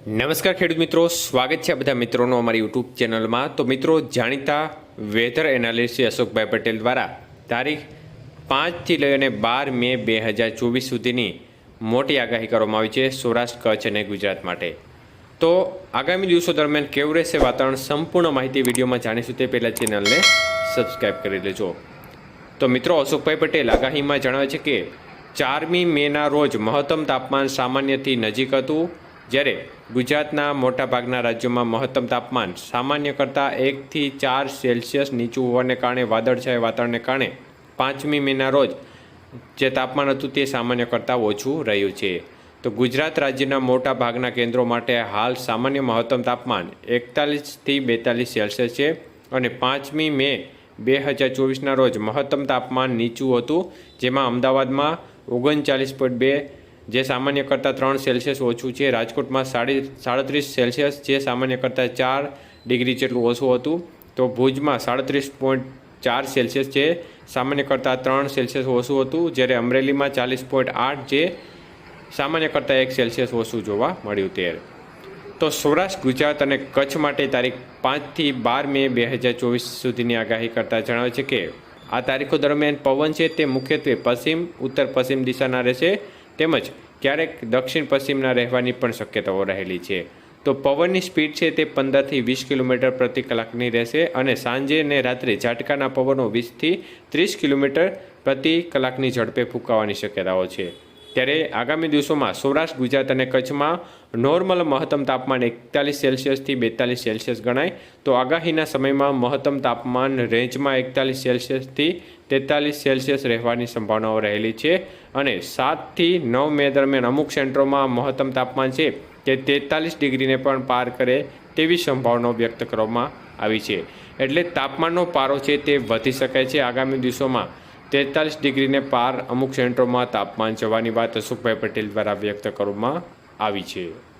નમસ્કાર ખેડૂત મિત્રો, સ્વાગત છે બધા મિત્રોનું અમારી યુટ્યુબ ચેનલમાં. તો મિત્રો, જાણીતા વેધર એનાલિસ્ટ અશોકભાઈ પટેલ દ્વારા તારીખ પાંચથી લઈ અને બાર મે બે હજાર ચોવીસ સુધીની મોટી આગાહી કરવામાં આવી છે સૌરાષ્ટ્ર, કચ્છ અને ગુજરાત માટે. તો આગામી દિવસો દરમિયાન કેવું રહેશે વાતાવરણ સંપૂર્ણ માહિતી વિડીયોમાં જાણીશું તે પહેલાં ચેનલને સબસ્ક્રાઈબ કરી લેજો. તો મિત્રો, અશોકભાઈ પટેલ આગાહીમાં જણાવે છે કે ચારમી મેના રોજ મહત્તમ તાપમાન સામાન્યથી નજીક હતું જ્યારે ગુજરાતના મોટાભાગના રાજ્યોમાં મહત્તમ તાપમાન સામાન્ય કરતાં એકથી ચાર સેલ્સિયસ નીચું હોવાને કારણે વાદળછાયા વાતાવરણને કારણે પાંચમી મેના રોજ જે તાપમાન હતું તે સામાન્ય કરતાં ઓછું રહ્યું છે. તો ગુજરાત રાજ્યના મોટા ભાગના કેન્દ્રો માટે હાલ સામાન્ય મહત્તમ તાપમાન એકતાલીસથી બેતાલીસ સેલ્સિયસ છે અને પાંચમી મે બે હજાર ચોવીસના રોજ મહત્તમ તાપમાન નીચું હતું, જેમાં અમદાવાદમાં ઓગણચાલીસ પોઈન્ટ બે જે સામાન્ય કરતાં ત્રણ સેલ્સિયસ ઓછું છે. રાજકોટમાં સાડી સાડત્રીસ સેલ્સિયસ જે સામાન્ય કરતાં ચાર ડિગ્રી જેટલું ઓછું હતું. તો ભુજમાં સાડત્રીસ પોઈન્ટ ચાર સેલ્સિયસ છે સામાન્ય કરતાં ત્રણ સેલ્સિયસ ઓછું હતું. જ્યારે અમરેલીમાં ચાલીસ પોઈન્ટ આઠ જે સામાન્ય કરતાં એક સેલ્સિયસ ઓછું જોવા મળ્યું તે તો સૌરાષ્ટ્ર, ગુજરાત અને કચ્છ માટે તારીખ પાંચથી બાર મે બે હજાર ચોવીસ સુધીની આગાહી કરતાં જણાવે છે કે, આ તારીખો દરમિયાન પવન છે તે મુખ્યત્વે પશ્ચિમ ઉત્તર પશ્ચિમ દિશાના રહેશે. તેમજ ક્યારેક દક્ષિણ પશ્ચિમના રહેવાની પણ શક્યતાઓ રહેલી છે. તો પવનની સ્પીડ છે તે પંદરથી વીસ કિલોમીટર પ્રતિ કલાકની રહેશે અને સાંજે અને રાત્રે ઝાટકાના પવનો વીસથી ત્રીસ કિલોમીટર પ્રતિ કલાકની ઝડપે ફૂંકાવાની શક્યતાઓ છે. ત્યારે આગામી દિવસોમાં સૌરાષ્ટ્ર, ગુજરાત અને કચ્છમાં નોર્મલ મહત્તમ તાપમાન એકતાલીસ સેલ્સિયસથી બેતાલીસ સેલ્સિયસ ગણાય. તો આગાહીના સમયમાં મહત્તમ તાપમાન રેન્જમાં એકતાલીસ સેલ્સિયસથી તેતાલીસ સેલ્સિયસ રહેવાની સંભાવનાઓ રહેલી છે. અને સાતથી નવ મે દરમિયાન અમુક સેન્ટરોમાં મહત્તમ તાપમાન છે તે તેતાલીસ ડિગ્રીને પણ પાર કરે તેવી સંભાવનાઓ વ્યક્ત કરવામાં આવી છે. એટલે તાપમાનનો પારો છે તે વધી શકે છે આગામી દિવસોમાં. તેતાલીસ ડિગ્રીને પાર અમુક સેન્ટરોમાં તાપમાન જવાની વાત અશોકભાઈ પટેલ દ્વારા વ્યક્ત કરવામાં આવી છે.